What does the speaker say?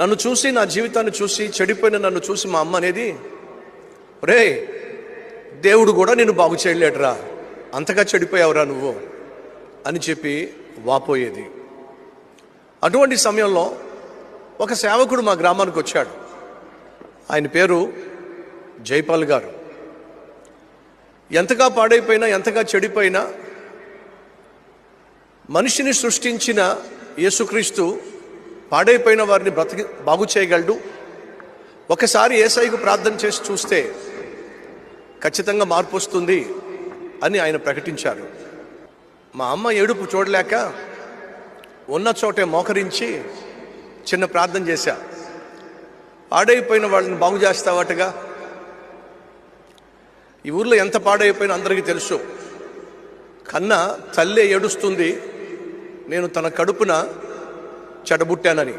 నన్ను చూసి నా జీవితాన్ని చూసి చెడిపోయిన నన్ను చూసి మా అమ్మ అనేది రే దేవుడు కూడా నేను బాగు చేయలేడురా. అంతగా చెడిపోయావురా నువ్వు. అని చెప్పి వాపోయేది. అటువంటి సమయంలో ఒక సేవకుడు మా గ్రామానికి వచ్చాడు. ఆయన పేరు జైపాల్ గారు. ఎంతగా పాడైపోయినా ఎంతగా చెడిపోయినా మనిషిని సృష్టించిన యేసుక్రీస్తు పాడైపోయిన వారిని బ్రతికి బాగు చేయగలడు. ఒకసారి ఏసైకు ప్రార్థన చేసి చూస్తే ఖచ్చితంగా మార్పు వస్తుంది అని ఆయన ప్రకటించారు. మా అమ్మ ఏడుపు చూడలేక ఉన్న చోటే మోకరించి చిన్న ప్రార్థన చేశా. పాడైపోయిన వాళ్ళని బాగు చేస్తావటగా? ఈ ఊర్లో ఎంత పాడైపోయినా అందరికీ తెలుసు. కన్నా తల్లే ఏడుస్తుంది. నేను తన కడుపున చెడబుట్టానని.